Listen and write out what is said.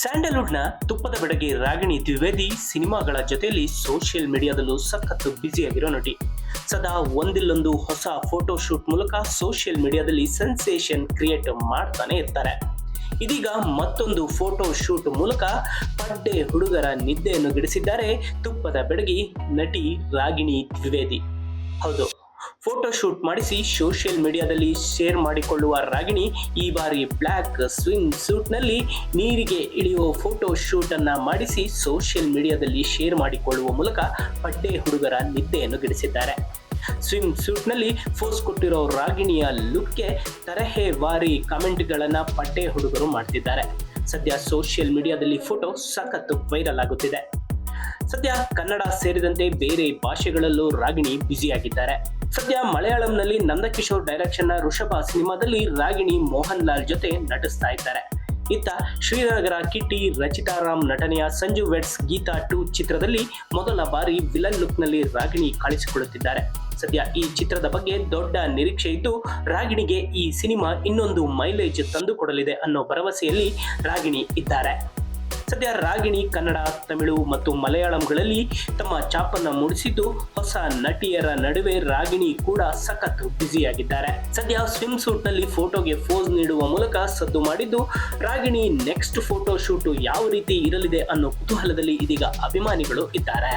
ಸ್ಯಾಂಡಲ್ವುಡ್ನ ತುಪ್ಪದ ಬೆಡಗಿ ರಾಗಿಣಿ ದ್ವಿವೇದಿ ಸಿನಿಮಾಗಳ ಜೊತೆಯಲ್ಲಿ ಸೋಷಿಯಲ್ ಮೀಡಿಯಾದಲ್ಲೂ ಸಖತ್ತು ಬ್ಯುಸಿಯಾಗಿರೋ ನಟಿ. ಸದಾ ಒಂದಿಲ್ಲೊಂದು ಹೊಸ ಫೋಟೋ ಶೂಟ್ ಮೂಲಕ ಸೋಷಿಯಲ್ ಮೀಡಿಯಾದಲ್ಲಿ ಸೆನ್ಸೇಷನ್ ಕ್ರಿಯೇಟ್ ಮಾಡ್ತಾನೆ ಇರ್ತಾರೆ. ಇದೀಗ ಮತ್ತೊಂದು ಫೋಟೋ ಶೂಟ್ ಮೂಲಕ ಪಡ್ಡೆ ಹುಡುಗರ ನಿದ್ದೆಯನ್ನು ಗಿಡಿಸಿದ್ದಾರೆ ತುಪ್ಪದ ಬೆಡಗಿ ನಟಿ ರಾಗಿಣಿ ದ್ವಿವೇದಿ. ಹೌದು ಫೋಟೋ ಶೂಟ್ ಮಾಡಿಸಿ ಸೋಷಿಯಲ್ ಮೀಡಿಯಾದಲ್ಲಿ ಶೇರ್ ಮಾಡಿಕೊಳ್ಳುವ ರಾಗಿಣಿ ಈ ಬಾರಿ ಬ್ಲ್ಯಾಕ್ ಸ್ವಿಮ್ ಸೂಟ್ನಲ್ಲಿ ನೀರಿಗೆ ಇಳಿಯುವ ಫೋಟೋ ಶೂಟ್ ಅನ್ನ ಮಾಡಿಸಿ ಸೋಷಿಯಲ್ ಮೀಡಿಯಾದಲ್ಲಿ ಶೇರ್ ಮಾಡಿಕೊಳ್ಳುವ ಮೂಲಕ ಪಡ್ಡೆ ಹುಡುಗರ ನಿದ್ದೆಯನ್ನು ಗಿಡಿಸಿದ್ದಾರೆ. ಸ್ವಿಮ್ ಸೂಟ್ನಲ್ಲಿ ಫೋಸ್ ಕೊಟ್ಟಿರೋ ರಾಗಿಣಿಯ ಲುಕ್ಗೆ ತರಹೇವಾರಿ ಕಮೆಂಟ್ಗಳನ್ನು ಪಡ್ಡೆ ಹುಡುಗರು ಮಾಡ್ತಿದ್ದಾರೆ. ಸದ್ಯ ಸೋಷಿಯಲ್ ಮೀಡಿಯಾದಲ್ಲಿ ಫೋಟೋ ಸಖತ್ತು ವೈರಲ್ ಆಗುತ್ತಿದೆ. ಸದ್ಯ ಕನ್ನಡ ಸೇರಿದಂತೆ ಬೇರೆ ಭಾಷೆಗಳಲ್ಲೂ ರಾಗಿಣಿ ಬ್ಯುಸಿಯಾಗಿದ್ದಾರೆ. ಸದ್ಯ ಮಲಯಾಳಂನಲ್ಲಿ ನಂದಕಿಶೋರ್ ಡೈರೆಕ್ಷನ್ನ ಋಷಭ ಸಿನಿಮಾದಲ್ಲಿ ರಾಗಿಣಿ ಮೋಹನ್ ಲಾಲ್ ಜೊತೆ ನಟಿಸ್ತಾ ಇದ್ದಾರೆ. ಇತ್ತ ಶ್ರೀನಗರ ಕಿಟ್ಟಿ ರಚಿತಾರಾಮ್ ನಟನೆಯ ಸಂಜು ವೆಡ್ಸ್ ಗೀತಾ ಟು ಚಿತ್ರದಲ್ಲಿ ಮೊದಲ ಬಾರಿ ವಿಲನ್ ಲುಕ್ನಲ್ಲಿ ರಾಗಿಣಿ ಕಾಣಿಸಿಕೊಳ್ಳುತ್ತಿದ್ದಾರೆ. ಸದ್ಯ ಈ ಚಿತ್ರದ ಬಗ್ಗೆ ದೊಡ್ಡ ನಿರೀಕ್ಷೆ ಇದ್ದು, ರಾಗಿಣಿಗೆ ಈ ಸಿನಿಮಾ ಇನ್ನೊಂದು ಮೈಲೇಜ್ ತಂದುಕೊಡಲಿದೆ ಅನ್ನೋ ಭರವಸೆಯಲ್ಲಿ ರಾಗಿಣಿ ಇದ್ದಾರೆ. ಸದ್ಯ ರಾಗಿಣಿ, ಕನ್ನಡ, ತಮಿಳು ಮತ್ತು ಮಲಯಾಳಂಗಳಲ್ಲಿ ತಮ್ಮ ಚಾಪನ್ನ ಮೂಡಿಸಿದ್ದು ಹೊಸ ನಟಿಯರ ನಡುವೆ ರಾಗಿಣಿ ಕೂಡ ಸಖತ್ ಬ್ಯುಸಿಯಾಗಿದ್ದಾರೆ. ಸದ್ಯ ಸ್ವಿಮ್ ಸೂಟ್ನಲ್ಲಿ ಫೋಟೋಗೆ ಫೋಸ್ ನೀಡುವ ಮೂಲಕ ಸದ್ದು ಮಾಡಿದ್ದು, ರಾಗಿಣಿ ನೆಕ್ಸ್ಟ್ ಫೋಟೋ ಶೂಟ್ ಯಾವ ರೀತಿ ಇರಲಿದೆ ಅನ್ನೋ ಕುತೂಹಲದಲ್ಲಿ ಇದೀಗ ಅಭಿಮಾನಿಗಳು ಇದ್ದಾರೆ.